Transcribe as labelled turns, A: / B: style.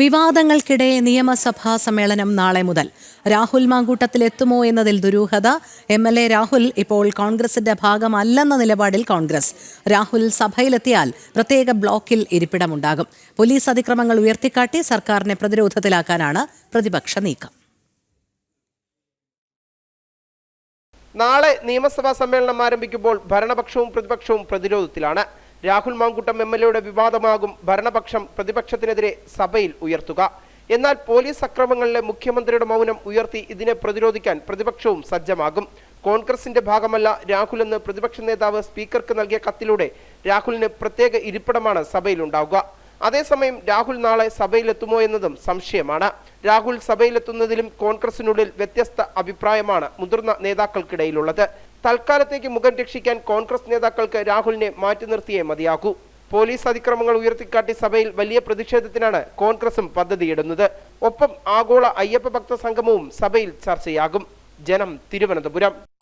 A: വിവാദങ്ങൾക്കിടെ നിയമസഭാ സമ്മേളനം നാളെ മുതൽ. രാഹുൽ മാങ്കൂട്ടത്തിൽ എത്തുമോ എന്നതിൽ ദുരൂഹത. എം എൽ എ രാഹുൽ ഇപ്പോൾ കോൺഗ്രസിന്റെ ഭാഗമല്ലെന്ന നിലപാടിൽ കോൺഗ്രസ്. രാഹുൽ സഭയിലെത്തിയാൽ പ്രത്യേക ബ്ലോക്കിൽ ഇരിപ്പിടമുണ്ടാകും. പോലീസ് അതിക്രമങ്ങൾ ഉയർത്തിക്കാട്ടി സർക്കാരിനെ പ്രതിരോധത്തിലാക്കാനാണ് പ്രതിപക്ഷ നീക്കം.
B: നാളെ നിയമസഭാ സമ്മേളനം ആരംഭിക്കുമ്പോൾ ഭരണപക്ഷവും പ്രതിപക്ഷവും പ്രതിരോധത്തിലാണ്. രാഹുൽ മാങ്കുട്ടം എം എൽ എയുടെ വിവാദമാകും ഭരണപക്ഷം പ്രതിപക്ഷത്തിനെതിരെ സഭയിൽ ഉയർത്തുക. എന്നാൽ പോലീസ് അക്രമങ്ങളിലെ മുഖ്യമന്ത്രിയുടെ മൗനം ഉയർത്തി ഇതിനെ പ്രതിരോധിക്കാൻ പ്രതിപക്ഷവും സജ്ജമാകും. കോൺഗ്രസിന്റെ ഭാഗമല്ല രാഹുൽ എന്ന് പ്രതിപക്ഷ നേതാവ് സ്പീക്കർക്ക് നൽകിയ കത്തിലൂടെ രാഹുലിന് പ്രത്യേക ഇരിപ്പിടമാണ് സഭയിലുണ്ടാവുക. അതേസമയം രാഹുൽ നാളെ സഭയിലെത്തുമോ എന്നതും സംശയമാണ്. രാഹുൽ സഭയിലെത്തുന്നതിലും കോൺഗ്രസിനുള്ളിൽ വ്യത്യസ്ത അഭിപ്രായമാണ് മുതിർന്ന നേതാക്കൾക്കിടയിലുള്ളത്. തൽക്കാലത്തേക്ക് മുഖം രക്ഷിക്കാൻ കോൺഗ്രസ് നേതാക്കൾക്ക് രാഹുലിനെ മാറ്റി നിർത്തിയേ മതിയാകൂ. പോലീസ് അതിക്രമങ്ങൾ ഉയർത്തിക്കാട്ടി സഭയിൽ വലിയ പ്രതിഷേധത്തിനാണ് കോൺഗ്രസും പദ്ധതിയിടുന്നത്. ഒപ്പം ആഗോള അയ്യപ്പ ഭക്ത സംഗമവും സഭയിൽ ചർച്ചയാകും. ജനം തിരുവനന്തപുരം.